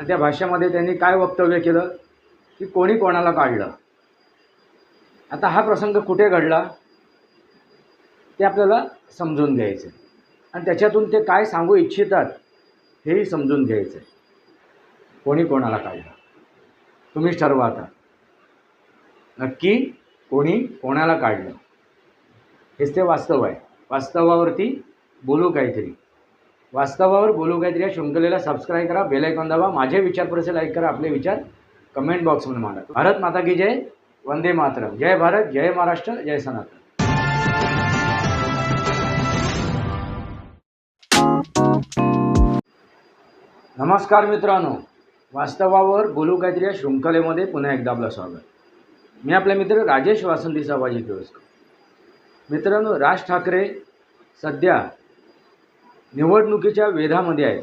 आणि त्या भाष्यामध्ये त्यांनी काय वक्तव्य केलं? की कोणी कोणाला काढलं? आता हा प्रसंग कुठे घडला? ते आपल्याला समजून घ्यायचं आणि त्याच्यातून ते काय सांगू इच्छितात हेही समजून घ्यायचं आहे. कोणी कोणाला काढलं? तुम्हीच ठरवा आता. नक्की कोणी कोणाला काढलं? हेच ते वास्तव आहे. वास्तवावरती बोलू काहीतरी. वास्तवावर बोलू काहीतरी या शृंखलेला सबस्क्राईब करा बेल आयकॉन दाबा. माझे विचार परिसर लाईक करा आपले विचार कमेंट बॉक्समध्ये मांडा. भारत माता की जय वंदे मातरम. जय भारत जय महाराष्ट्र जय सनातन. नमस्कार मित्रांनो. वास्तवावर बोलू काहीतरी या शृंखलेमध्ये पुन्हा एकदा आपलं स्वागत. मी आपले मित्र राजेश वासंती साबाजी केळसकर मित्रांनो राज ठाकरे सध्या निवडणुकीच्या वेधामध्ये आहेत.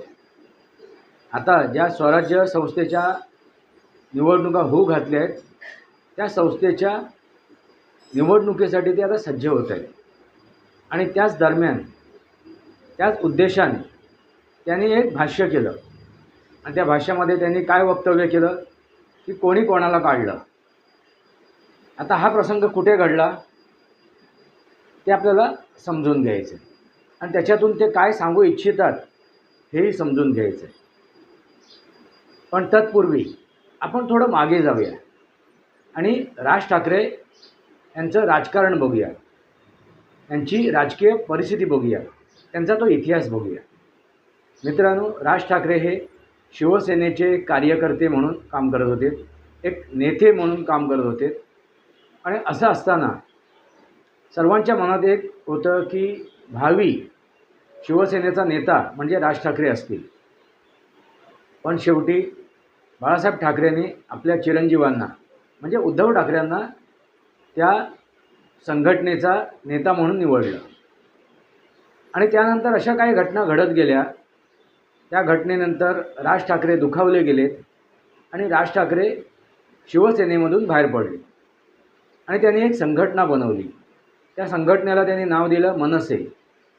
आता ज्या स्वराज्य संस्थेच्या निवडणुका होऊ घातल्या आहेत त्या संस्थेच्या निवडणुकीसाठी ते आता सज्ज होत आहेत. आणि त्याच दरम्यान त्याच उद्देशाने त्यांनी एक भाष्य केलं. आणि त्या भाष्यामध्ये त्यांनी काय वक्तव्य केलं की कोणी कोणाला काढलं. आता हा प्रसंग कुठे घडला ते आपल्याला समजून घ्यायचं आहे आणि त्याच्यातून ते काय सांगू इच्छितात हेही समजून घ्यायचं आहे पण तत्पूर्वी आपण थोडं मागे जाऊया. आणि राज ठाकरे यांचं राजकारण बघूया. त्यांची राजकीय परिस्थिती बघूया. त्यांचा तो इतिहास बघूया. मित्रांनो राज ठाकरे हे शिवसेनेचे कार्यकर्ते म्हणून काम करत होते एक नेते म्हणून काम करत होते. आणि असं असताना सर्वांच्या मनात एक होतं की भावी शिवसेनेचा नेता म्हणजे राज ठाकरे असतील. पण शेवटी बाळासाहेब ठाकरेंनी आपल्या चिरंजीवांना म्हणजे उद्धव ठाकरेंना त्या संघटनेचा नेता म्हणून निवडलं. आणि त्यानंतर अशा काही घटना घडत गेल्या. त्या घटनेनंतर राज ठाकरे दुखावले गेलेत आणि राज ठाकरे शिवसेनेमधून बाहेर पडले. आणि त्यांनी एक संघटना बनवली. त्या संघटनेला त्यांनी नाव दिलं मनसे.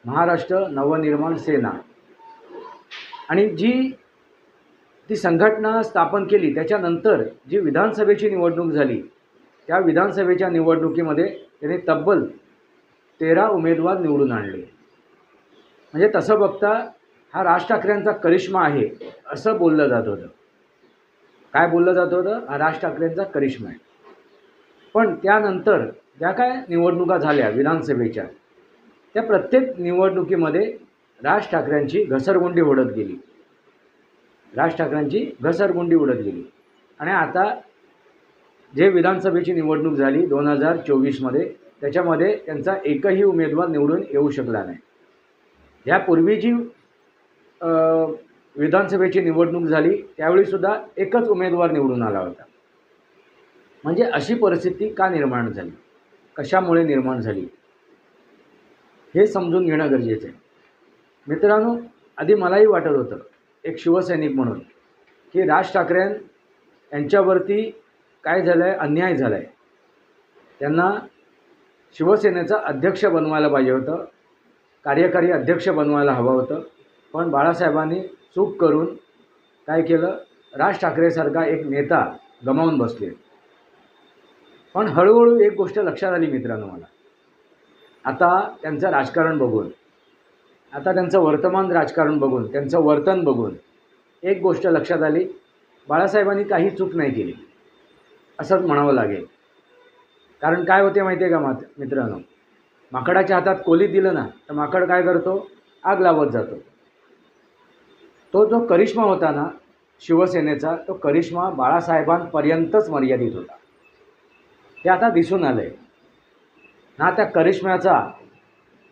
महाराष्ट्र नवनिर्माण सेना. आणि जी ती संघटना स्थापन केली त्याच्यानंतर जी विधानसभेची निवडणूक झाली त्या विधानसभेच्या निवडणुकीमध्ये त्यांनी तब्बल तेरा उमेदवार निवडून आणले. म्हणजे तसं बघता हा राज ठाकरेंचा करिश्मा आहे असं बोललं जात होतं. काय बोललं जात होतं? हा राज ठाकरेंचा करिश्मा आहे. पण त्यानंतर ज्या काय निवडणुका झाल्या विधानसभेच्या त्या प्रत्येक निवडणुकीमध्ये राज ठाकरेंची घसरगुंडी उडत गेली. राज ठाकरेंची घसरगुंडी उडत गेली. आणि आता जे विधानसभेची निवडणूक झाली दोन हजार चोवीसमध्ये त्याच्यामध्ये त्यांचा एकही उमेदवार निवडून येऊ शकला नाही. यापूर्वी जी विधानसभेची निवडणूक झाली त्यावेळीसुद्धा एकच उमेदवार निवडून आला होता. म्हणजे अशी परिस्थिती का निर्माण झाली? कशामुळे निर्माण झाली? हे समजून घेणं गरजेचं आहे. मित्रांनो आधी मलाही वाटत होतं एक शिवसैनिक म्हणून की राज ठाकरे यांच्यावरती काय झालं आहे अन्याय झाला आहे त्यांना शिवसेनेचा अध्यक्ष बनवायला पाहिजे होतं कार्यकारी अध्यक्ष बनवायला हवं होतं पण बाळासाहेबांनी चूक करून काय केलं राज ठाकरेसारखा एक नेता गमावून बसले. पण हळूहळू एक गोष्ट लक्षात आली मित्रांनो मला. आता त्यांचं राजकारण बघून आता त्यांचं वर्तमान राजकारण बघून त्यांचं वर्तन बघून एक गोष्ट लक्षात आली बाळासाहेबांनी काही चूक नाही केली असंच म्हणावं लागेल. कारण काय होते माहिती आहे का मात मित्रांनो? माकडाच्या हातात कोली दिलं ना तर माकड काय करतो? आग लावत जातो. तो जो करिश्मा होता ना शिवसेनेचा तो करिश्मा बाळासाहेबांपर्यंतच मर्यादित होता. ते आता दिसून आलं आहे ना त्या करिश्म्याचा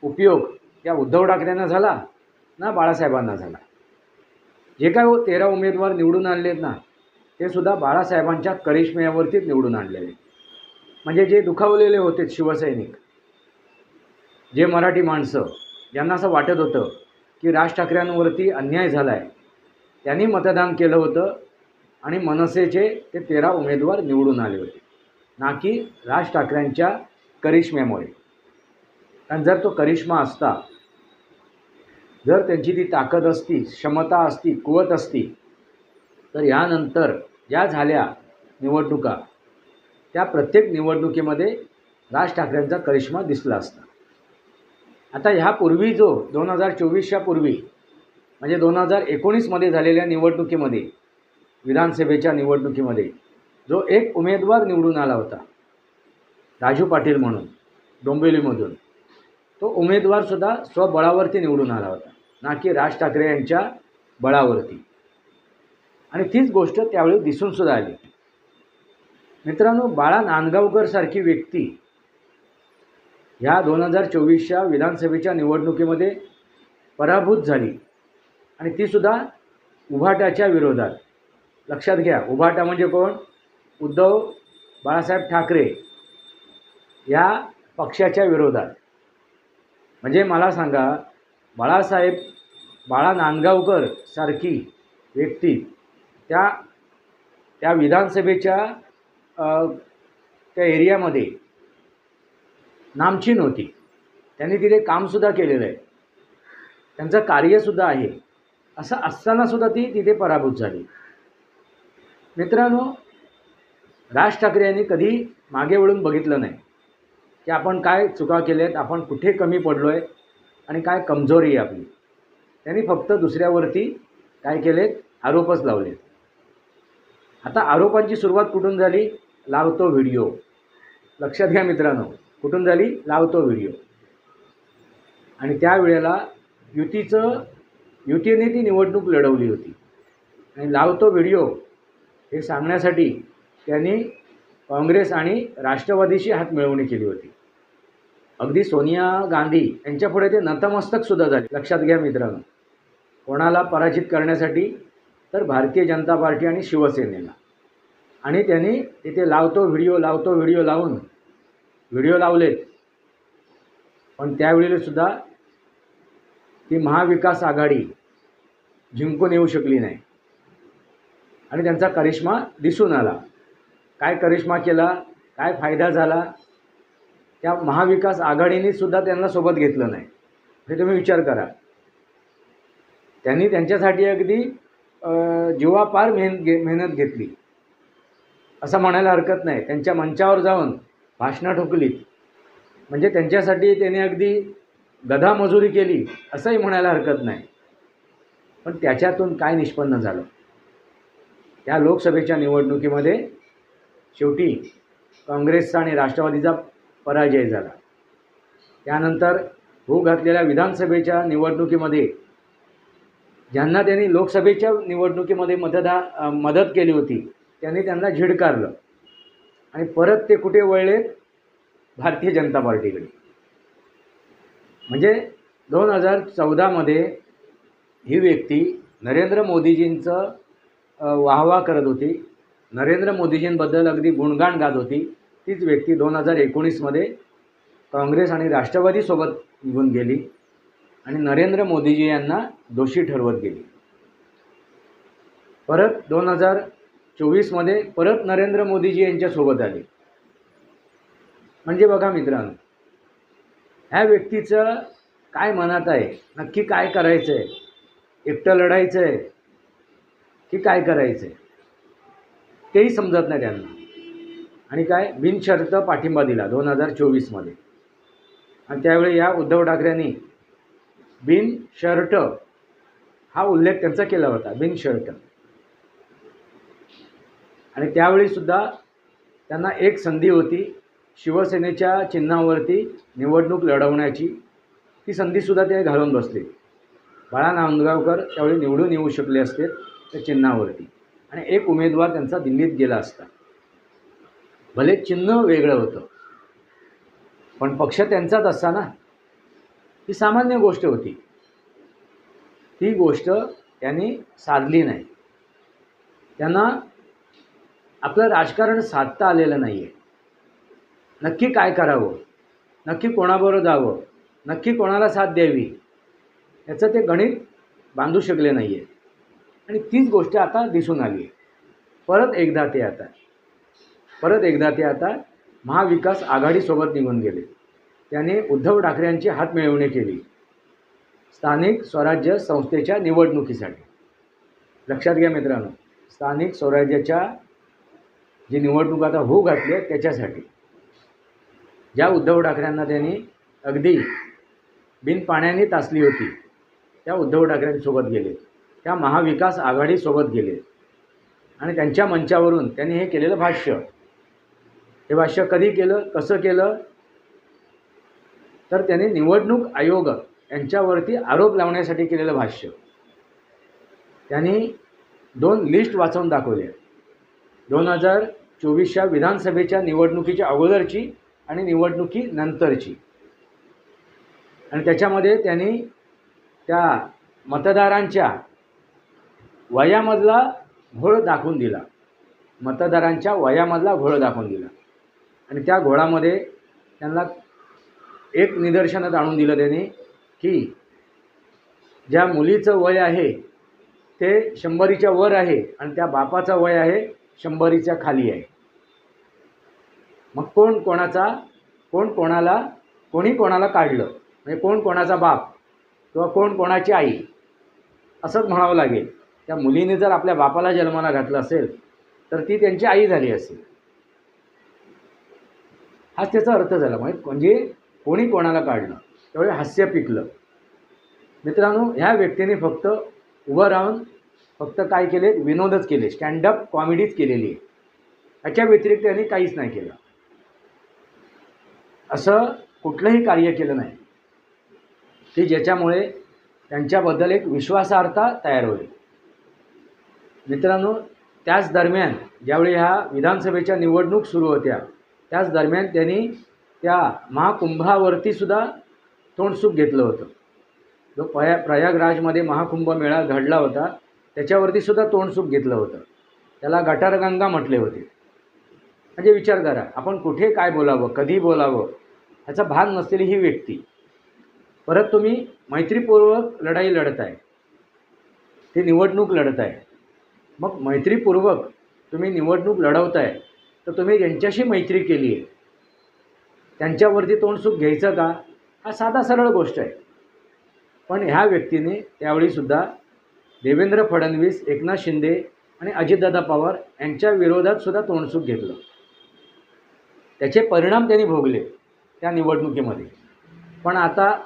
उपयोग या उद्धव ठाकरेंना झाला ना बाळासाहेबांना झाला. जे काय हो तेरा उमेदवार निवडून आणलेत ना ते सुद्धा बाळासाहेबांच्या करिश्म्यावरतीच निवडून आणलेले. म्हणजे जे दुखावलेले होते शिवसैनिक जे मराठी माणसं ज्यांना असं वाटत होतं की राज ठाकरेंवरती अन्याय झाला आहे त्यांनी मतदान केलं होतं आणि मनसेचे ते तेरा उमेदवार निवडून आले होते. ना की राज ठाकरेंच्या करिश्म्यामुळे. कारण जर तो करिश्मा असता जर त्यांची ती ताकद असती क्षमता असती कुवत असती तर यानंतर ज्या झाल्या निवडणुका त्या प्रत्येक निवडणुकीमध्ये राज ठाकरेंचा करिश्मा दिसला असता. आता ह्यापूर्वी जो दोन हजार चोवीसच्या पूर्वी म्हणजे दोन हजार एकोणीसमध्ये झालेल्या निवडणुकीमध्ये विधानसभेच्या निवडणुकीमध्ये जो एक उमेदवार निवडून आला होता राजू पाटील म्हणून डोंबिवलीमधून. तो उमेदवारसुद्धा स्वबळावरती निवडून आला होता. ना की राज ठाकरे यांच्या बळावरती. आणि तीच गोष्ट त्यावेळी दिसूनसुद्धा आली. मित्रांनो बाळा नांदगावकरसारखी व्यक्ती ह्या दोन हजार चोवीसच्या विधानसभेच्या निवडणुकीमध्ये पराभूत झाली. आणि तीसुद्धा उभाटाच्या विरोधात. लक्षात घ्या उभाटा म्हणजे कोण? उद्धव बाळासाहेब ठाकरे. या पक्षाच्या विरोधात. म्हणजे मला सांगा बाळासाहेब बाळा नांदगावकर सारखी व्यक्ती त्या त्या विधानसभेच्या त्या एरियामध्ये नामचीन होती. त्यांनी तिथे कामसुद्धा केलेलं आहे. त्यांचं कार्यसुद्धा आहे. असं असतानासुद्धा ती तिथे पराभूत झाली. मित्रांनो राज ठाकरे यांनी कधी मागे वळून बघितलं नाही. की आपण काय चुका केल्यात आपण कुठे कमी पडलो आहे आणि काय कमजोरी आहे आपली. त्यांनी फक्त दुसऱ्यावरती काय केलेत आरोपच लावलेत. आता आरोपांची सुरुवात कुठून झाली? लावतो व्हिडिओ. लक्षात घ्या मित्रांनो कुठून झाली? लावतो व्हिडिओ. आणि त्यावेळेला युतीचं युतीने ती निवडणूक लढवली होती. आणि लावतो व्हिडिओ हे सांगण्यासाठी त्यांनी काँग्रेस आणि राष्ट्रवादीशी हात मिळवणी केली होती. अगदी सोनिया गांधी यांच्यापुढे ते नतमस्तकसुद्धा झाले. लक्षात घ्या मित्रांनो. कोणाला पराजित करण्यासाठी तर भारतीय जनता पार्टी आणि शिवसेनेला. आणि त्यांनी तिथे लावतो व्हिडिओ लावतो व्हिडिओ लावून व्हिडिओ लावलेत पण त्यावेळेला सुद्धा ती महाविकास आघाडी जिंकून येऊ शकली नाही. आणि त्यांचा करिश्मा दिसून आला. काय करिश्मा केला? काय फायदा झाला? त्या महाविकास आघाडीने सुद्धा त्यांना सोबत घेतलं नाही. हे तुम्ही विचार करा. त्यांनी त्यांच्यासाठी अगदी जीवापार मेहनत घे मेहनत घेतली. असं म्हणायला हरकत नाही. त्यांच्या मंचावर जाऊन भाषणं ठोकलीत म्हणजे त्यांच्यासाठी त्याने अगदी गधा मजुरी केली असंही म्हणायला हरकत नाही. पण त्याच्यातून काय निष्पन्न झालं? त्या लोकसभेच्या निवडणुकीमध्ये शेवटी काँग्रेसचा आणि राष्ट्रवादीचा पराजय झाला. त्यानंतर होऊ घातलेल्या विधानसभेच्या निवडणुकीमध्ये ज्यांना त्यांनी लोकसभेच्या निवडणुकीमध्ये मतदा मदत केली होती त्यांनी त्यांना झिडकारलं. आणि परत ते कुठे वळले? भारतीय जनता पार्टीकडे. म्हणजे दोन हजार चौदामध्ये ही व्यक्ती नरेंद्र मोदीजींचं वाहवा करत होती. नरेंद्र मोदीजींबद्दल अगदी गुणगाण गात होती. तीच व्यक्ती दोन हजार एकोणीसमध्ये काँग्रेस आणि राष्ट्रवादीसोबत निघून गेली आणि नरेंद्र मोदीजी यांना दोषी ठरवत गेली. परत दोन हजार चोवीसमध्ये परत नरेंद्र मोदीजी यांच्यासोबत आले. म्हणजे बघा मित्रांनो ह्या व्यक्तीचं काय मनात आहे? नक्की काय करायचं आहे एकटं लढायचं आहे की काय करायचं आहे तेही समजत नाही त्यांना. आणि काय? बिनशर्त पाठिंबा दिला दोन हजार चोवीसमध्ये. आणि त्यावेळी या उद्धव ठाकरेंनी बिन शर्ट हा उल्लेख त्यांचा केला होता बिन शर्ट आणि त्यावेळीसुद्धा त्यांना एक संधी होती शिवसेनेच्या चिन्हावरती निवडणूक लढवण्याची. ती संधीसुद्धा ते घालून बसले. बाळा नांदगावकर त्यावेळी निवडून येऊ शकले असते त्या चिन्हावरती. आणि एक उमेदवार त्यांचा दिल्लीत गेला असता. भले चिन्ह वेगळं होतं. पण पक्ष त्यांचाच असता ना? ही सामान्य गोष्ट होती. ती गोष्ट त्यांनी साधली नाही. त्यांना आपलं राजकारण साधता आलेलं नाही आहे नक्की काय करावं? नक्की कोणाबरोबर जावं? नक्की कोणाला साथ द्यावी? याचं ते गणित बांधू शकले नाही आहे आणि तीच गोष्ट आता दिसून आली आहे परत एकदा ते आता. परत एकदा ते आता महाविकास आघाडीसोबत निघून गेले. त्याने उद्धव ठाकरेंची हातमिळवणी केली. स्थानिक स्वराज्य संस्थेच्या निवडणुकीसाठी. लक्षात घ्या मित्रांनो स्थानिक स्वराज्याच्या जी निवडणूक आता होऊ घातली आहे त्याच्यासाठी. ज्या उद्धव ठाकरेंना त्यांनी अगदी बिनपाण्याने तासली होती त्या उद्धव ठाकरेंसोबत गेले. त्या महाविकास आघाडीसोबत गेले. आणि त्यांच्या मंचावरून त्यांनी हे केलेलं भाष्य हे भाष्य कधी केलं कसं केलं? तर त्यांनी निवडणूक आयोग यांच्यावरती आरोप लावण्यासाठी केलेलं भाष्य. त्यांनी दोन लिस्ट वाचवून दाखवल्या. दोन हजार चोवीसच्या विधानसभेच्या निवडणुकीच्या अगोदरची आणि निवडणुकीनंतरची आणि त्याच्यामध्ये त्यांनी त्या मतदारांच्या वयामधला घोळ दाखवून दिला. मतदारांच्या वयामधला घोळ दाखवून दिला. आणि त्या घोळामध्ये त्यांना एक निदर्शनात आणून दिलं त्याने की ज्या मुलीचं वय आहे ते शंभरीच्या वर आहे आणि त्या बापाचं वय आहे शंभरीच्या खाली आहे. मग कोण कोणाचा कोण कोणाला कोणी कोणाला काढलं? म्हणजे कोण कोणाचा बाप किंवा कोण कोणाची आई? असंच म्हणावं लागेल. त्या मुलीने जर आपल्या बापाला जन्माला घातलं असेल तर ती त्यांची आई झाली असेल. हाच त्याचा अर्थ झाला म्हणजे म्हणजे कोणी कोणाला काढलं त्यावेळी हास्य पिकलं. मित्रांनो ह्या व्यक्तीने फक्त उभं राहून फक्त काय केले? विनोदच केले. स्टँडअप कॉमेडीच केलेली आहे. याच्या व्यतिरिक्त त्यांनी काहीच नाही केलं. असं कुठलंही कार्य केलं नाही. की ज्याच्यामुळे त्यांच्याबद्दल एक विश्वासार्हता तयार होईल. मित्रांनो त्याच दरम्यान ज्यावेळी ह्या विधानसभेच्या निवडणूक सुरू होत्या त्याच दरम्यान त्यांनी त्या महाकुंभावरती सुद्धा तोंडसूक घेतलं होतं. जो पया प्रयागराजमध्ये महाकुंभ मेळा घडला होता त्याच्यावरती सुद्धा तोंडसूक घेतलं होतं. त्याला गटारगंगा म्हटले होते. म्हणजे विचार करा आपण कुठे काय बोलावं कधी बोलावं ह्याचा भाग नसलेली ही व्यक्ती. परत तुम्ही मैत्रीपूर्वक लढाई लढत आहे. ती निवडणूक लढत आहे. मग मैत्रीपूर्वक तुम्ही निवडणूक लढवताय. तर तुम्ही ज्यांच्याशी मैत्री केली आहे. त्यांच्यावरती तोंडसूक घ्यायचं का? हा साधा सरळ गोष्ट आहे. पण ह्या व्यक्तीने त्यावेळीसुद्धा देवेंद्र फडणवीस एकनाथ शिंदे आणि अजितदादा पवार यांच्या विरोधात सुद्धा तोंडसूक घेतलं. त्याचे परिणाम त्यांनी भोगले त्या निवडणुकीमध्ये. पण आता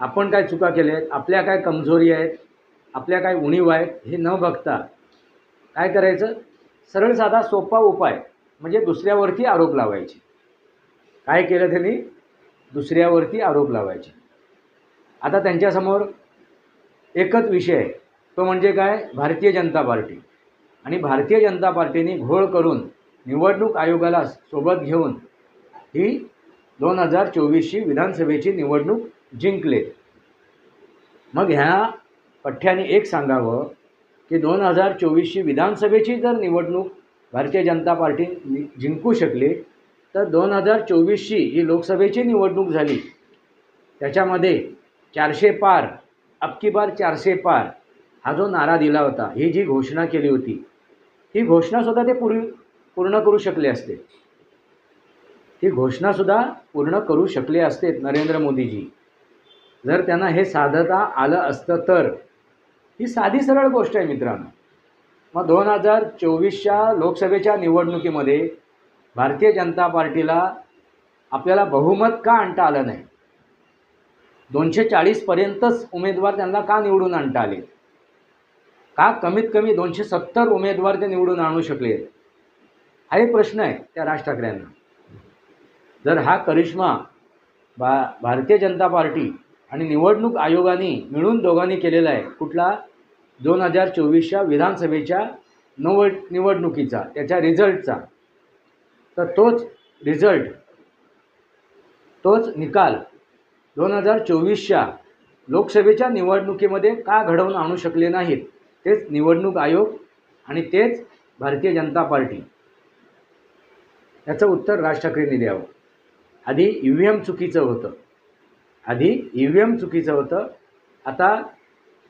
आपण काय चुका केल्या आहेत आपल्या काय कमजोरी आहेत? आपल्या काय उणीव आहेत? हे न बघता काय करायचं? सरळ साधा सोपा उपाय म्हणजे दुसऱ्यावरती आरोप लावायचे. काय केलं त्यांनी? दुसऱ्यावरती आरोप लावायचे. आता त्यांच्यासमोर एकच विषय आहे. तो म्हणजे काय? भारतीय जनता पार्टी. आणि भारतीय जनता पार्टीने घोळ करून निवडणूक आयोगाला सोबत घेऊन ही दोन हजार चोवीसची विधानसभेची निवडणूक जिंकले. मग ह्या पठ्ठ्याने एक सांगावं की दोन हजार चोवीसची विधानसभेची जर निवडणूक भारतीय जनता पार्टी नि- जिंकू शकली तर दोन हजार चोवीसची ही लोकसभेची निवडणूक झाली. त्याच्यामध्ये चारशे पार अबकी बार चारशे पार हा जो नारा दिला होता ही जी घोषणा केली होती ही घोषणासुद्धा ते पूर्वी पूर्ण करू शकले असते. ही घोषणासुद्धा पूर्ण करू शकले असते नरेंद्र मोदीजी. जर त्यांना हे साधता आलं असतं तर ही साधी सरळ गोष्ट आहे मित्रांनो. मग दोन हजार चोवीसच्या लोकसभेच्या निवडणुकीमध्ये भारतीय जनता पार्टीला आपल्याला बहुमत का आणता आलं नाही? दोनशे चाळीसपर्यंतच उमेदवार त्यांना का निवडून आणता आले? का कमीत कमी दोनशे सत्तर उमेदवार ते निवडून आणू शकले? हा एक प्रश्न आहे त्या राज ठाकरेंना. जर हा करिश्मा बा भारतीय जनता पार्टी आणि निवडणूक आयोगाने मिळून दोघांनी केलेला आहे कुठला? दोन हजार चोवीसच्या विधानसभेच्या नव निवडणुकीचा त्याच्या रिझल्टचा. तर तोच रिझल्ट तोच निकाल दोन हजार चोवीसच्या लोकसभेच्या निवडणुकीमध्ये का घडवून आणू शकले नाहीत? तेच निवडणूक आयोग आणि तेच भारतीय जनता पार्टी. याचं उत्तर राज ठाकरेंनी द्यावं. आधी ई व्ही एम चुकीचं होतं. आधी ई व्ही एम चुकीचं होतं. आता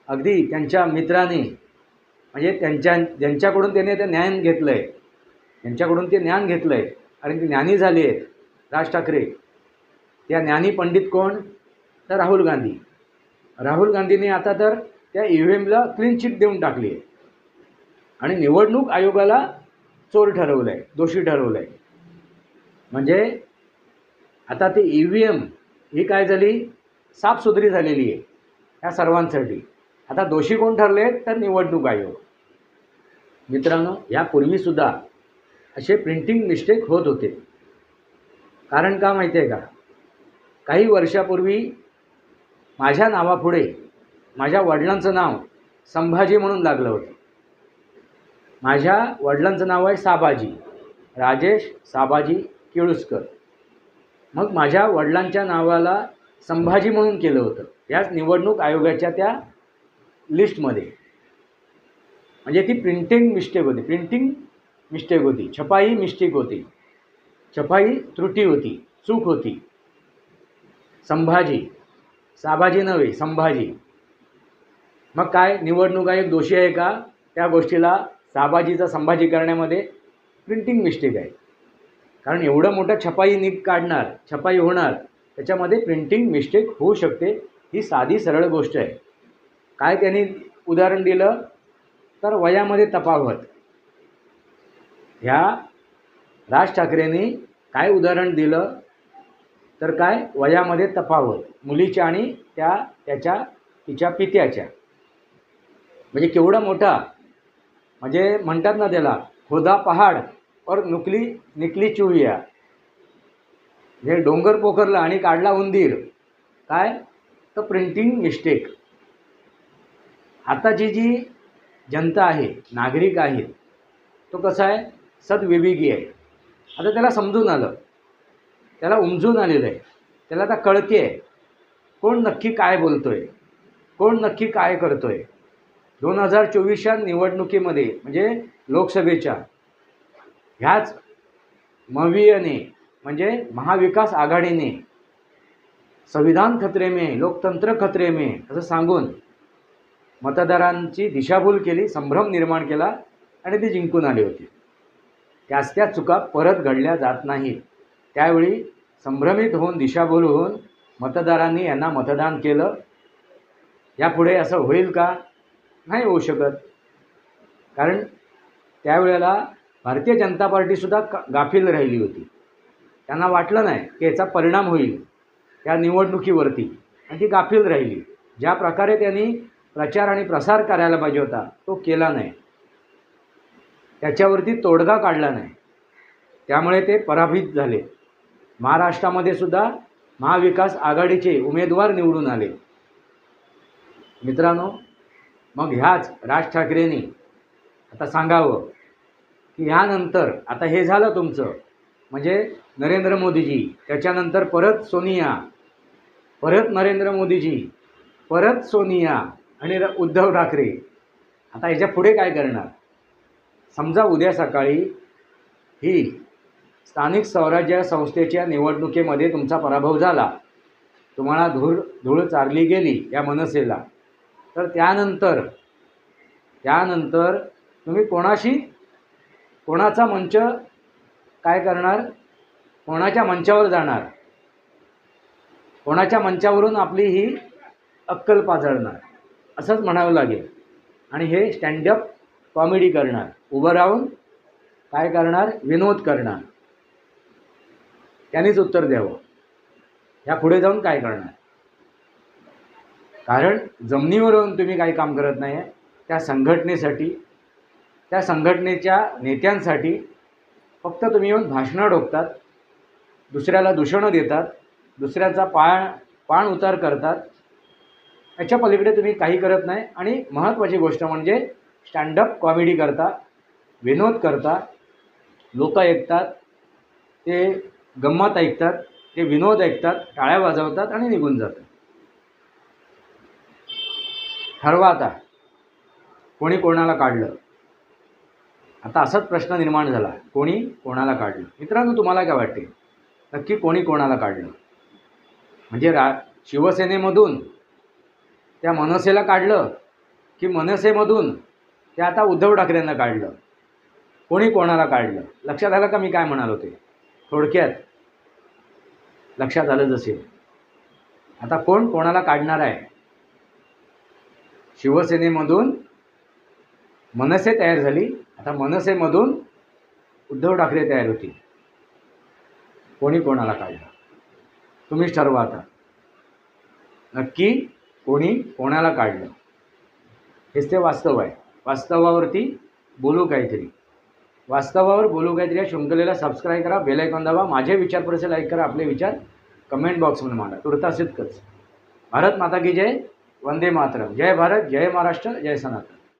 अगदी त्यांच्या मित्राने म्हणजे त्यांच्या ज्यांच्याकडून त्याने ते ज्ञान घेतलं आहे त्यांच्याकडून ते ज्ञान घेतलं आहे कारण ते ज्ञानी झाले आहेत राज ठाकरे. त्या ज्ञानी पंडित कोण? तर राहुल गांधी. राहुल गांधीने आता तर त्या ई व्ही एमला क्लीन चिट देऊन टाकली आहे. आणि निवडणूक आयोगाला चोर ठरवलं आहे दोषी ठरवलं आहे म्हणजे आता ते ई व्ही एम ही काय झाली? साफसुथरी झालेली आहे ह्या सर्वांसाठी. आता दोषी कोण ठरले तर निवडणूक आयोग. मित्रांनो यापूर्वीसुद्धा असे प्रिंटिंग मिस्टेक होत होते. कारण का माहिती आहे का? काही वर्षापूर्वी माझ्या नावापुढे माझ्या वडिलांचं नाव संभाजी म्हणून लागलं होतं. माझ्या वडिलांचं नाव आहे साबाजी राजेश साबाजी केळुसकर. मग माझ्या वडिलांच्या नावाला संभाजी म्हणून केलं होतं. याच निवडणूक आयोगाच्या त्या लिस्टमध्ये. म्हणजे ती प्रिंटिंग मिस्टेक होती. प्रिंटिंग मिस्टेक होती. छपाई मिस्टेक होती. छपाई त्रुटी होती. चूक होती. संभाजी. साभाजी नव्हे संभाजी. मग काय? निवडणूक आयोग दोषी आहे का? त्या गोष्टीला साभाजीचा संभाजी करण्यामध्ये प्रिंटिंग मिस्टेक आहे. कारण एवढं मोठं छपाई नीट काढणार छपाई होणार त्याच्यामध्ये प्रिंटिंग मिस्टेक होऊ शकते. ही साधी सरळ गोष्ट आहे. काय त्यांनी उदाहरण दिलं? तर वयामध्ये तफावत. ह्या राज ठाकरेंनी काय उदाहरण दिलं? तर काय? वयामध्ये तफावत. मुलीच्या आणि त्या त्याच्या तिच्या पित्याच्या. म्हणजे केवढा मोठा? म्हणजे म्हणतात ना त्याला खोदा पहाड और नुकली निकली चुविया. हे डोंगर पोखरला आणि काढला उंदीर. काय? तर प्रिंटिंग मिस्टेक आताची जी जनता आहे नागरिक आहेत तो कसा आहे? सद्विवेगी आहे. आता त्याला समजून आलं. त्याला उमजून आलेलं आहे. त्याला आता कळते. आहे कोण नक्की काय बोलतो आहे कोण नक्की काय करतो आहे दोन हजार चोवीसच्या निवडणुकीमध्ये म्हणजे लोकसभेच्या ह्याच मवियने म्हणजे महाविकास आघाडीने संविधान खतरे में लोकतंत्र खतरे में असं सांगून मतदारांची दिशाभूल केली संभ्रम निर्माण केला आणि ती जिंकून आली होती. त्याच त्या चुका परत घडल्या जात नाहीत. त्यावेळी संभ्रमित होऊन दिशाभूल होऊन मतदारांनी यांना मतदान केलं. यापुढे असं होईल का? नाही होऊ शकत. कारण त्यावेळेला भारतीय जनता पार्टीसुद्धा का गाफील राहिली होती. त्यांना वाटलं नाही की याचा परिणाम होईल. त्या निवडणुकीवरती. आणि ती गाफील राहिली. ज्या प्रकारे त्यांनी प्रचार आणि प्रसार करायला पाहिजे होता. तो केला नाही. त्याच्यावरती तोडगा काढला नाही. त्यामुळे ते पराभूत झाले. महाराष्ट्रामध्ये सुद्धा महाविकास आघाडीचे उमेदवार निवडून आले. मित्रांनो मग ह्याच राज ठाकरेंनी आता सांगावं की ह्यानंतर आता हे झालं तुमचं. म्हणजे नरेंद्र मोदीजी त्याच्यानंतर परत सोनिया परत नरेंद्र मोदीजी परत सोनिया आणि उद्धव ठाकरे. आता ह्याच्या पुढे काय करणार? समजा उद्या सकाळी ही स्थानिक स्वराज्य संस्थेच्या निवडणुकीमध्ये तुमचा पराभव झाला. तुम्हाला धूळ धूळ चारली गेली या मनसेला. तर त्यानंतर त्यानंतर तुम्ही कोणाशी कोणाचा मंच काय करणार? कोणाच्या मंचावर जाणार? कोणाच्या मंचावरून आपली ही अक्कल पाजळणार? असंच म्हणावं लागेल. आणि हे स्टँडअप कॉमेडी करणार. उभं राहून काय करणार? विनोद करणार. त्यांनीच उत्तर द्यावं. ह्या पुढे जाऊन काय करणार? कारण जमिनीवर येऊन तुम्ही काही काम करत नाही आहे त्या संघटनेसाठी त्या संघटनेच्या नेत्यांसाठी फक्त तुम्ही येऊन भाषणं ठोकतात दुसऱ्याला दूषणं देतात. दुसऱ्याचा पाळ पाण उतार करतात. याच्या पलीकडे तुम्ही काही करत नाही. आणि महत्त्वाची गोष्ट म्हणजे स्टँडअप कॉमेडी करता विनोद करता लोक ऐकतात ते गंमत ऐकतात ते विनोद ऐकतात टाळ्या वाजवतात आणि निघून जातात. ठरवा आता कोणी कोणाला काढलं? आता असाच प्रश्न निर्माण झाला कोणी कोणाला काढलं? मित्रांनो तुम्हाला काय वाटते? नक्की कोणी कोणाला काढलं? म्हणजे रा शिवसेनेमधून त्या मनसेला काढलं की मनसेमधून ते आता उद्धव ठाकरेंना काढलं. कोणी कोणाला काढलं? लक्षात आलं का मी काय म्हणाल होते थोडक्यात लक्षात आलं जसे. आता कोण कोणाला काढणार आहे? शिवसेनेमधून मनसे तयार झाली. आता मनसेमधून उद्धव ठाकरे तयार होतील. कोणी कोणाला काढलं तुम्हीच ठरवा आता. नक्की कोणी कोणाला काढलं? हेच ते वास्तव आहे. वास्तवावरती बोलू काहीतरी. वास्तवावर बोलू काहीतरी या शृंखलेला सबस्क्राईब करा बेल आयकॉन दाबा माझे विचार परिचय लाईक करा आपले विचार कमेंट बॉक्समध्ये मांडा. तुर्तास इतकंच. भारत माता की जय वंदे मातरम. जय भारत जय महाराष्ट्र जय सनातन.